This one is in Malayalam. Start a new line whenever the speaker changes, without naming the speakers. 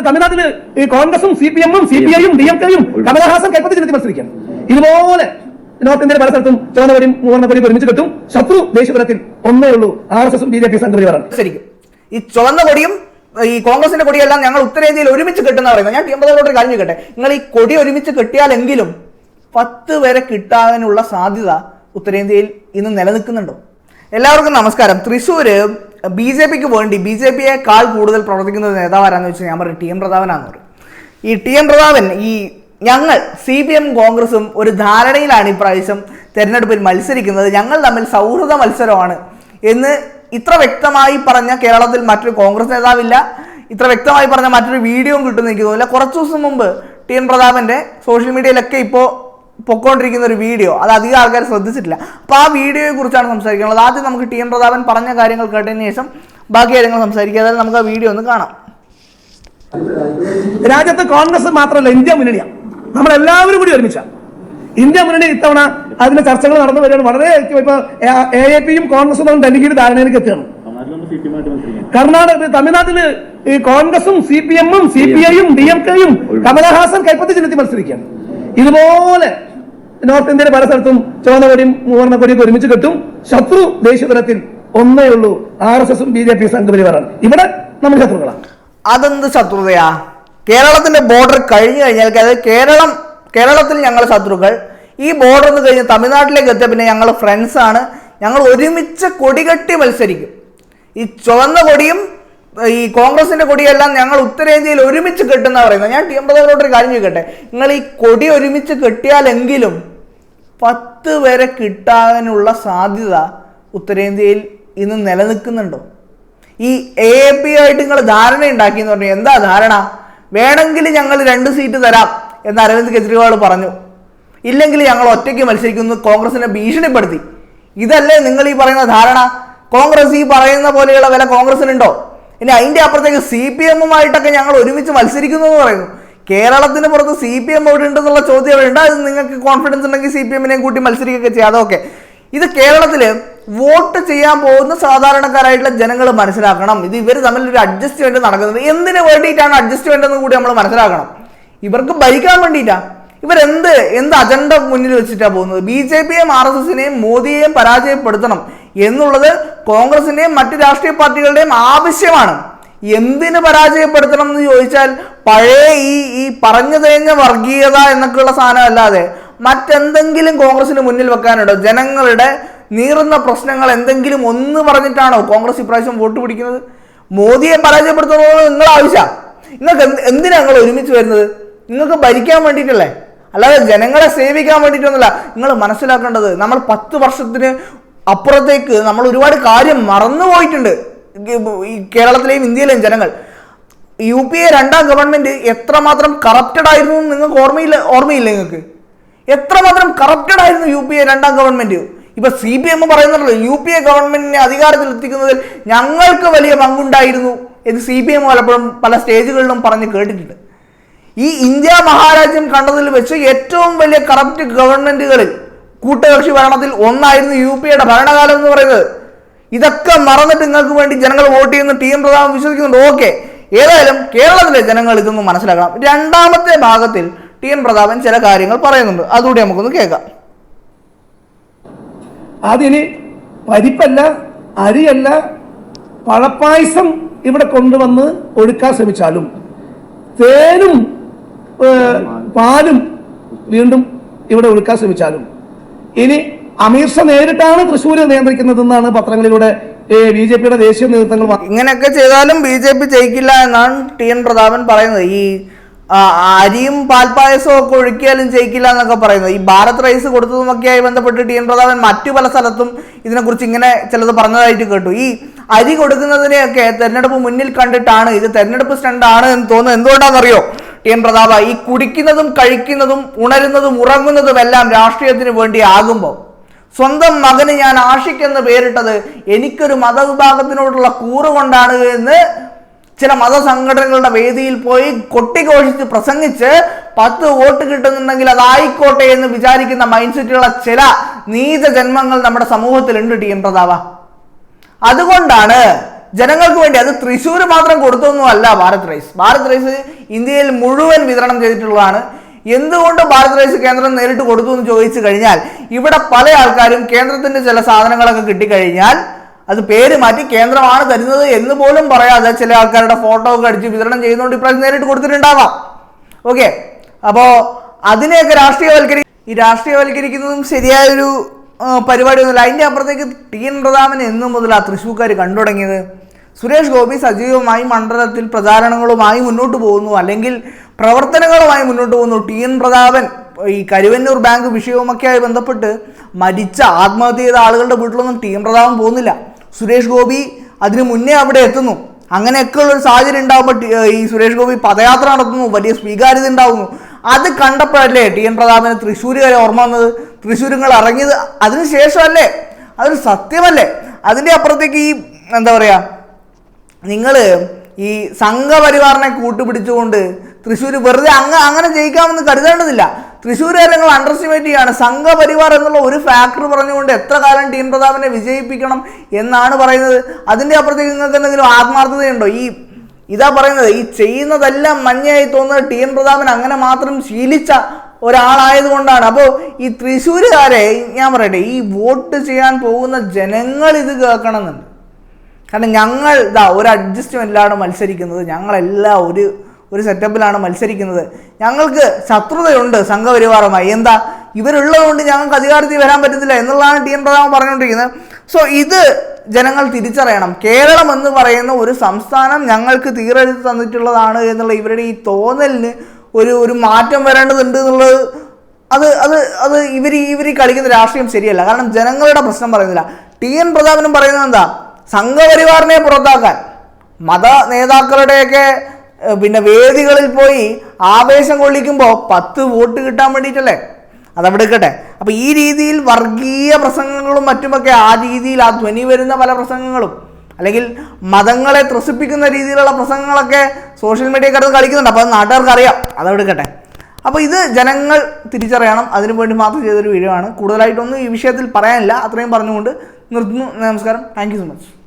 തമിഴ്നാട്ടിൽ ഈ കോൺഗ്രസും സി പി എമ്മും സി പി ഐയും ഡി എം കെയും കമലഹാസൻ കൈപ്പത്തി ചെലുത്തി മത്സരിക്കുകയാണ് ഇതുപോലെ നോർത്ത് ഇന്ത്യയിലെ പല സ്ഥലത്തും ചോദനവരും മൂവർണപ്പടിയും ഒരുമിച്ച് കിട്ടും ശത്രു ദേശീയപുരത്തിൽ ഒന്നേ ഉള്ളൂ ആർ എസ് എസും ബി ജെ പി സംഘപരിവാറാണ്
ശരിക്കും ഈ ചുവന്ന കൊടിയും ഈ കോൺഗ്രസിന്റെ കൊടിയെല്ലാം ഞങ്ങൾ ഉത്തരേന്ത്യയിൽ ഒരുമിച്ച് കിട്ടുന്ന പറയുന്നത്. ഞാൻ ടി എമ്പതോട് ഒരു കാര്യം ചോദിക്കട്ടെ? നിങ്ങൾ ഈ കൊടി ഒരുമിച്ച് കിട്ടിയാലെങ്കിലും പത്ത് വരെ കിട്ടാനുള്ള സാധ്യത ഉത്തരേന്ത്യയിൽ ഇന്ന് നിലനിൽക്കുന്നുണ്ടോ? എല്ലാവർക്കും നമസ്കാരം. തൃശ്ശൂര് ബി ജെ പിക്ക് വേണ്ടി ബി ജെ പിയെക്കാൾ കൂടുതൽ പ്രവർത്തിക്കുന്ന നേതാവാരാന്ന് വെച്ചാൽ ഞാൻ പറയും ടി എം പ്രതാപനാന്ന് പറയും. ഈ ടി എം പ്രതാപൻ ഈ ഞങ്ങൾ സി പി എം കോൺഗ്രസും ഒരു ധാരണയിലാണ് ഇപ്രാവശ്യം തെരഞ്ഞെടുപ്പിൽ മത്സരിക്കുന്നത്. ഞങ്ങൾ തമ്മിൽ സൗഹൃദ മത്സരമാണ് എന്ന് ഇത്ര വ്യക്തമായി പറഞ്ഞ കേരളത്തിൽ മറ്റൊരു കോൺഗ്രസ് നേതാവില്ല. ഇത്ര വ്യക്തമായി പറഞ്ഞ മറ്റൊരു വീഡിയോയും തോന്നില്ല കുറച്ച് ദിവസം മുമ്പ് ടി എൻ പ്രതാപന്റെ സോഷ്യൽ മീഡിയയിലൊക്കെ ഇപ്പോൾ പൊക്കോണ്ടിരിക്കുന്ന ഒരു വീഡിയോ. അത് അധികം ആൾക്കാർ ശ്രദ്ധിച്ചിട്ടില്ല. അപ്പോൾ ആ വീഡിയോയെ കുറിച്ചാണ് സംസാരിക്കുന്നത് ആദ്യം നമുക്ക് ടി എം പ്രതാപൻ പറഞ്ഞ കാര്യങ്ങൾ കേട്ടതിന് ശേഷം ബാക്കി കാര്യങ്ങൾ സംസാരിക്കുക അതായത് നമുക്ക് ആ വീഡിയോ ഒന്ന് കാണാം.
രാജ്യത്ത് കോൺഗ്രസ് മാത്രമല്ല ഇന്ത്യ മുന്നണിയാണ് നമ്മളെല്ലാവരും കൂടി ഒരുമിച്ചാണ് ഇന്ത്യ മുന്നണി ഇത്തവണ അതിന്റെ ചർച്ചകൾ നടന്നു വരികയാണ്. വളരെ ഇപ്പൊ എ എ പിയും കോൺഗ്രസും തമ്മിൽ ഡൽഹിയിൽ ധാരണയിലേക്ക് എത്തുകയാണ് കർണാടക തമിഴ്നാട്ടിൽ ഈ കോൺഗ്രസും സി പി എമ്മും സി പി ഐയും ഡി എം കെയും കമലഹാസൻ കൈപ്പത്തി ചെലുത്തി മത്സരിക്കുകയാണ്. ഇതുപോലെ നോർത്ത് ഇന്ത്യയിലെ പല സ്ഥലത്തും ചുവന്ന കൊടിയും മൂവർണ കൊടിയും ഒരുമിച്ച് കിട്ടും ശത്രു ദേശീയതലത്തിൽ ഒന്നേ ഉള്ളൂ ആർ എസ് എസും ബി ജെ പി സംഘപരിവാറാണ്. ഇവിടെ നമ്മൾ ശത്രുക്കളാണ്.
അതെന്ത് ശത്രുതയാ? കേരളത്തിന്റെ ബോർഡർ കഴിഞ്ഞു കഴിഞ്ഞാൽ കേരളം കേരളത്തിൽ ഞങ്ങൾ ശത്രുക്കൾ. ഈ ബോർഡർ നിന്ന് കഴിഞ്ഞ് തമിഴ്നാട്ടിലേക്ക് എത്തിയ പിന്നെ ഞങ്ങൾ ഫ്രണ്ട്സ് ആണ്. ഞങ്ങൾ ഒരുമിച്ച് കൊടികെട്ടി മത്സരിക്കും. ഈ ചുവന്ന കൊടിയും ഈ കോൺഗ്രസിന്റെ കൊടിയെല്ലാം ഞങ്ങൾ ഉത്തരേന്ത്യയിൽ ഒരുമിച്ച് കെട്ടുന്ന പറയുന്നത്. ഞാൻ ടി എമ്പതോട് ഒരു കാര്യം ചോദിക്കട്ടെ? നിങ്ങൾ ഈ കൊടി ഒരുമിച്ച് കെട്ടിയാലെങ്കിലും പത്ത് വരെ കിട്ടാനുള്ള സാധ്യത ഉത്തരേന്ത്യയിൽ ഇന്ന് നിലനിൽക്കുന്നുണ്ടോ? ഈ എ എ പി ആയിട്ട് നിങ്ങൾ ധാരണ ഉണ്ടാക്കി എന്ന് പറഞ്ഞു. എന്താ ധാരണ? വേണമെങ്കിൽ ഞങ്ങൾ രണ്ട് സീറ്റ് തരാം എന്ന് അരവിന്ദ് കെജ്രിവാൾ പറഞ്ഞു. ഇല്ലെങ്കിൽ ഞങ്ങൾ ഒറ്റയ്ക്ക് മത്സരിക്കുന്നു കോൺഗ്രസിനെ ഭീഷണിപ്പെടുത്തി. ഇതല്ലേ നിങ്ങൾ ഈ പറയുന്ന ധാരണ? കോൺഗ്രസ് ഈ പറയുന്ന പോലെയുള്ള വില കോൺഗ്രസിനുണ്ടോ? ഇനി അതിന്റെ അപ്പുറത്തേക്ക് സി പി എമ്മുമായിട്ടൊക്കെ ഞങ്ങൾ ഒരുമിച്ച് മത്സരിക്കുന്നു എന്ന് പറയുന്നു. കേരളത്തിന് പുറത്ത് സി പി എം എവിടെ ഉണ്ടെന്നുള്ള ചോദ്യം അവിടെ ഉണ്ട്. അത് നിങ്ങൾക്ക് കോൺഫിഡൻസ് ഉണ്ടെങ്കിൽ സി പി എമ്മിനെയും കൂട്ടി മത്സരിക്കുകയൊക്കെ ചെയ്യാം. അതൊക്കെ. ഇത് കേരളത്തിൽ വോട്ട് ചെയ്യാൻ പോകുന്ന സാധാരണക്കാരായിട്ടുള്ള ജനങ്ങൾ മനസ്സിലാക്കണം. ഇത് ഇവർ തമ്മിൽ ഒരു അഡ്ജസ്റ്റ്മെന്റ് നടക്കുന്നത്. എന്തിനു വേണ്ടിയിട്ടാണ് അഡ്ജസ്റ്റ്മെന്റ് എന്ന് കൂടി നമ്മൾ മനസ്സിലാക്കണം? ഇവർക്ക് ഭരിക്കാൻ വേണ്ടിയിട്ടാ. ഇവരെന്ത് എന്ത് അജണ്ട മുന്നിൽ വെച്ചിട്ടാണ് പോകുന്നത്? ബി ജെ പിയെയും ആർ എസ് എസിനെയും മോദിയെയും പരാജയപ്പെടുത്തണം എന്നുള്ളത് കോൺഗ്രസിന്റെയും മറ്റ് രാഷ്ട്രീയ പാർട്ടികളുടെയും ആവശ്യമാണ്. എന്തിന് പരാജയപ്പെടുത്തണം എന്ന് ചോദിച്ചാൽ പഴയ ഈ ഈ പറഞ്ഞു കഴിഞ്ഞ വർഗീയത എന്നൊക്കെയുള്ള സാധനം അല്ലാതെ മറ്റെന്തെങ്കിലും കോൺഗ്രസിന് മുന്നിൽ വെക്കാനുണ്ടോ? ജനങ്ങളുടെ നീറുന്ന പ്രശ്നങ്ങൾ എന്തെങ്കിലും ഒന്ന് പറഞ്ഞിട്ടാണോ കോൺഗ്രസ് ഇപ്രാവശ്യം വോട്ട് പിടിക്കുന്നത്? മോദിയെ പരാജയപ്പെടുത്തുന്നത് നിങ്ങൾ ആവശ്യമാണ് നിങ്ങൾക്ക് എന്ത് എന്തിനാണ് നിങ്ങൾ ഒരുമിച്ച് വരുന്നത്? നിങ്ങൾക്ക് ഭരിക്കാൻ വേണ്ടിയിട്ടല്ലേ? അല്ലാതെ ജനങ്ങളെ സേവിക്കാൻ വേണ്ടിയിട്ടൊന്നുമല്ല. നിങ്ങൾ മനസ്സിലാക്കേണ്ടത് നമ്മൾ പത്ത് വർഷത്തിന് അപ്പുറത്തേക്ക് നമ്മൾ ഒരുപാട് കാര്യം മറന്നു പോയിട്ടുണ്ട്. ഈ കേരളത്തിലെയും ഇന്ത്യയിലെയും ജനങ്ങൾ. യു പി എ രണ്ടാം ഗവൺമെന്റ് എത്രമാത്രം കറപ്റ്റഡ് ആയിരുന്നു എന്ന് നിങ്ങൾക്ക് ഓർമ്മയില്ല ഓർമ്മയില്ല നിങ്ങൾക്ക്? എത്രമാത്രം കറപ്റ്റഡ് ആയിരുന്നു യു പി എ രണ്ടാം ഗവൺമെന്റ്? ഇപ്പൊ സി പി എം പറയുന്നുണ്ടല്ലോ യു പി എ ഗവൺമെന്റിനെ അധികാരത്തിൽ എത്തിക്കുന്നതിൽ ഞങ്ങൾക്ക് വലിയ പങ്കുണ്ടായിരുന്നു എന്ന് സി പി എം പലപ്പോഴും പല സ്റ്റേജുകളിലും പറഞ്ഞ് കേട്ടിട്ടുണ്ട്. ഈ ഇന്ത്യ മഹാരാജ്യം കണ്ടതിൽ വെച്ച് ഏറ്റവും വലിയ കറപ്റ്റ് ഗവൺമെന്റുകളിൽ കൂട്ടുകക്ഷി ഭരണത്തിൽ ഒന്നായിരുന്നു യു പി എയുടെ ഭരണകാലം എന്ന് പറയുന്നത്. ഇതൊക്കെ മറന്നിട്ട് നിങ്ങൾക്ക് വേണ്ടി ജനങ്ങൾ വോട്ട് ചെയ്യുന്ന ടി എം പ്രതാപം വിശ്വസിക്കുന്നുണ്ട്. ഓക്കെ. ഏതായാലും കേരളത്തിലെ ജനങ്ങൾ ഇതൊന്നും മനസ്സിലാക്കണം. രണ്ടാമത്തെ ഭാഗത്തിൽ ടി എൻ പ്രതാപൻ ചില കാര്യങ്ങൾ പറയുന്നുണ്ട്. അതുകൂടി നമുക്കൊന്ന് കേൾക്കാം.
അതിന് പരിപ്പല്ല അരിയല്ല പഴപ്പായസം ഇവിടെ കൊണ്ടുവന്ന് ഒഴുക്കാൻ ശ്രമിച്ചാലും തേനും പാലും വീണ്ടും ഇവിടെ ഒഴുക്കാൻ ശ്രമിച്ചാലും ഇനി അമീർ ഷാ നേരിട്ടാണ് തൃശ്ശൂര് നിയന്ത്രിക്കുന്നതെന്നാണ് പത്രങ്ങളിലൂടെ ബി ജെ പിയുടെ ദേശീയ നേതൃത്വങ്ങൾ
ഇങ്ങനെയൊക്കെ ചെയ്താലും ബി ജെ പി ജയിക്കില്ല എന്നാണ് ടി എൻ പ്രതാപൻ പറയുന്നത്. ഈ അരിയും പാൽപ്പായസവും ഒക്കെ ഒഴുക്കിയാലും ജയിക്കില്ല എന്നൊക്കെ പറയുന്നത്. ഈ ഭാരത് റൈസ് കൊടുത്തതുമൊക്കെയായി ബന്ധപ്പെട്ട് ടി എൻ പ്രതാപൻ മറ്റു പല സ്ഥലത്തും ഇതിനെക്കുറിച്ച് ഇങ്ങനെ ചിലത് പറഞ്ഞതായിട്ട് കേട്ടു. ഈ അരി കൊടുക്കുന്നതിനെയൊക്കെ തെരഞ്ഞെടുപ്പ് മുന്നിൽ കണ്ടിട്ടാണ് ഇത് തെരഞ്ഞെടുപ്പ് സ്റ്റണ്ട് ആണ് എന്ന് തോന്നുന്നത്. എന്തുകൊണ്ടാണെന്നറിയോ? ടി എൻ പ്രതാപ ഈ കുടിക്കുന്നതും കഴിക്കുന്നതും ഉണരുന്നതും ഉറങ്ങുന്നതും എല്ലാം രാഷ്ട്രീയത്തിന് വേണ്ടി ആകുമ്പോൾ സ്വന്തം മകന് ഞാൻ ആഷിഖ് എന്ന് പേരിട്ടത് എനിക്കൊരു മതവിഭാഗത്തിനോടുള്ള കൂറ് കൊണ്ടാണ് എന്ന് ചില മതസംഘടനകളുടെ വേദിയിൽ പോയി കൊട്ടിഘോഷിച്ച് പ്രസംഗിച്ച് പത്ത് വോട്ട് കിട്ടുന്നുണ്ടെങ്കിൽ അതായിക്കോട്ടെ എന്ന് വിചാരിക്കുന്ന മൈൻഡ് സെറ്റുള്ള ചില നീച ജന്മങ്ങൾ നമ്മുടെ സമൂഹത്തിലുണ്ട് ടി എം പ്രതാപ. അതുകൊണ്ടാണ് ജനങ്ങൾക്ക് വേണ്ടി അത് തൃശ്ശൂർ മാത്രം കൊടുത്തൊന്നും അല്ല ഭാരത് റൈസ്. ഭാരത് റൈസ് ഇന്ത്യയിൽ മുഴുവൻ വിതരണം ചെയ്തിട്ടുള്ളതാണ്. എന്തുകൊണ്ട് ഭാരത് റൈസ് കേന്ദ്രം നേരിട്ട് കൊടുത്തു എന്ന് ചോദിച്ചു കഴിഞ്ഞാൽ ഇവിടെ പല ആൾക്കാരും കേന്ദ്രത്തിന്റെ ചില സാധനങ്ങളൊക്കെ കിട്ടിക്കഴിഞ്ഞാൽ അത് പേര് മാറ്റി കേന്ദ്രമാണ് തരുന്നത് എന്ന് പോലും പറയാതെ ചില ആൾക്കാരുടെ ഫോട്ടോ ഒക്കെ അടിച്ച് വിതരണം ചെയ്യുന്നതുകൊണ്ട് ഇപ്രാവശ്യം നേരിട്ട് കൊടുത്തിട്ടുണ്ടാവാം. ഓക്കെ അപ്പോ അതിനെയൊക്കെ രാഷ്ട്രീയവൽക്കരി ഈ രാഷ്ട്രീയവൽക്കരിക്കുന്നതും ശരിയായൊരു പരിപാടിയൊന്നുമില്ല. അതിന്റെ അപ്പുറത്തേക്ക് ടി എൻ പ്രതാപൻ എന്നു ആ തൃശ്ശൂക്കാർ കണ്ടു തുടങ്ങിയത് സുരേഷ് ഗോപി സജീവമായി മണ്ഡലത്തിൽ പ്രചാരണങ്ങളുമായി മുന്നോട്ട് പോകുന്നു. അല്ലെങ്കിൽ പ്രവർത്തനങ്ങളുമായി മുന്നോട്ട് പോകുന്നു. ടി. എൻ. പ്രതാപൻ ഈ കരുവന്നൂർ ബാങ്ക് വിഷയവുമൊക്കെയായി ബന്ധപ്പെട്ട് മരിച്ച ആത്മഹത്യ ചെയ്ത ആളുകളുടെ വീട്ടിലൊന്നും ടി. എൻ. പ്രതാപൻ പോകുന്നില്ല. സുരേഷ് ഗോപി അതിന് മുന്നേ അവിടെ എത്തുന്നു. അങ്ങനെയൊക്കെയുള്ള ഒരു സാഹചര്യം ഉണ്ടാകുമ്പോൾ ഈ സുരേഷ് ഗോപി പദയാത്ര നടത്തുന്നു. വലിയ സ്വീകാര്യത ഉണ്ടാകുന്നു അത് കണ്ടപ്പോഴല്ലേ ടി. എൻ. പ്രതാപന് തൃശ്ശൂർ വരെ ഓർമ്മ വന്നത്? തൃശ്ശൂരുങ്ങൾ ഇറങ്ങിയത് അതിന് ശേഷമല്ലേ? അതൊരു സത്യമല്ലേ? അതിന്റെ അപ്പുറത്തേക്ക് ഈ എന്താ പറയുക നിങ്ങൾ ഈ സംഘപരിവാറിനെ കൂട്ടുപിടിച്ചുകൊണ്ട് തൃശ്ശൂർ വെറുതെ അങ്ങ് അങ്ങനെ ജയിക്കാമെന്ന് കരുതേണ്ടതില്ല. തൃശ്ശൂരുകാരെ നിങ്ങൾ അണ്ടർ എസ്റ്റിമേറ്റ് ചെയ്യാണ്. സംഘപരിവാർ എന്നുള്ള ഒരു ഫാക്ടർ പറഞ്ഞുകൊണ്ട് എത്ര കാലം ടീം പ്രതാപനെ വിജയിപ്പിക്കണം എന്നാണ് പറയുന്നത്. അതിന്റെ അപ്പുറത്തേക്ക് നിങ്ങൾക്ക് എന്തെങ്കിലും ആത്മാർത്ഥതയുണ്ടോ? ഈ ഇതാ പറയുന്നത് ഈ ചെയ്യുന്നതെല്ലാം മഞ്ഞയായി തോന്നുന്നത് ടി എൻ പ്രതാപൻ അങ്ങനെ മാത്രം ശീലിച്ച ഒരാളായതുകൊണ്ടാണ് അപ്പോൾ ഈ തൃശ്ശൂരുകാരെ ഞാൻ പറയട്ടെ ഈ വോട്ട് ചെയ്യാൻ പോകുന്ന ജനങ്ങൾ ഇത് കേൾക്കണമെന്നുണ്ട്. കാരണം ഞങ്ങൾ ഇതാ ഒരു അഡ്ജസ്റ്റ്മെന്റിലാണ് മത്സരിക്കുന്നത്. ഞങ്ങളെല്ലാം ഒരു ഒരു സെറ്റപ്പിലാണ് മത്സരിക്കുന്നത്. ഞങ്ങൾക്ക് ശത്രുതയുണ്ട് സംഘപരിവാറുമായി. എന്താ? ഇവരുള്ളതുകൊണ്ട് ഞങ്ങൾക്ക് അധികാരത്തിൽ വരാൻ പറ്റത്തില്ല എന്നുള്ളതാണ് ടി എൻ പ്രതാപൻ പറഞ്ഞുകൊണ്ടിരിക്കുന്നത്. സോ ഇത് ജനങ്ങൾ തിരിച്ചറിയണം. കേരളം എന്ന് പറയുന്ന ഒരു സംസ്ഥാനം ഞങ്ങൾക്ക് തീരെഴുതി തന്നിട്ടുള്ളതാണ് എന്നുള്ള ഇവരുടെ ഈ തോന്നലിന് ഒരു ഒരു മാറ്റം വരേണ്ടതുണ്ട് എന്നുള്ളത് അത് അത് അത് ഇവർ ഇവർ കളിക്കുന്ന രാഷ്ട്രീയം ശരിയല്ല. കാരണം ജനങ്ങളുടെ പ്രശ്നം പറയുന്നില്ല. ടി എൻ പ്രതാപനും പറയുന്നത് എന്താ? സംഘപരിവാറിനെ പുറത്താക്കാൻ. മത നേതാക്കളുടെയൊക്കെ പിന്നെ വേദികളിൽ പോയി ആവേശം കൊള്ളിക്കുമ്പോൾ പത്ത് വോട്ട് കിട്ടാൻ വേണ്ടിയിട്ടല്ലേ? അതവിടെ എടുക്കട്ടെ അപ്പോൾ ഈ രീതിയിൽ വർഗീയ പ്രസംഗങ്ങളും മറ്റുമൊക്കെ ആ രീതിയിൽ ആ ധ്വനി വരുന്ന പല പ്രസംഗങ്ങളും അല്ലെങ്കിൽ മതങ്ങളെ ത്രസിപ്പിക്കുന്ന രീതിയിലുള്ള പ്രസംഗങ്ങളൊക്കെ സോഷ്യൽ മീഡിയ കടന്ന് കളിക്കുന്നുണ്ട്. അപ്പോൾ അത് നാട്ടുകാർക്ക് അറിയാം അതവിടെ എടുക്കട്ടെ അപ്പോൾ ഇത് ജനങ്ങൾ തിരിച്ചറിയണം. അതിനു വേണ്ടി മാത്രം ചെയ്തൊരു വീഡിയോ ആണ്. കൂടുതലായിട്ടൊന്നും ഈ വിഷയത്തിൽ പറയാനില്ല. അത്രയും പറഞ്ഞുകൊണ്ട് നിർത്തുന്നു. നമസ്കാരം. Thank so much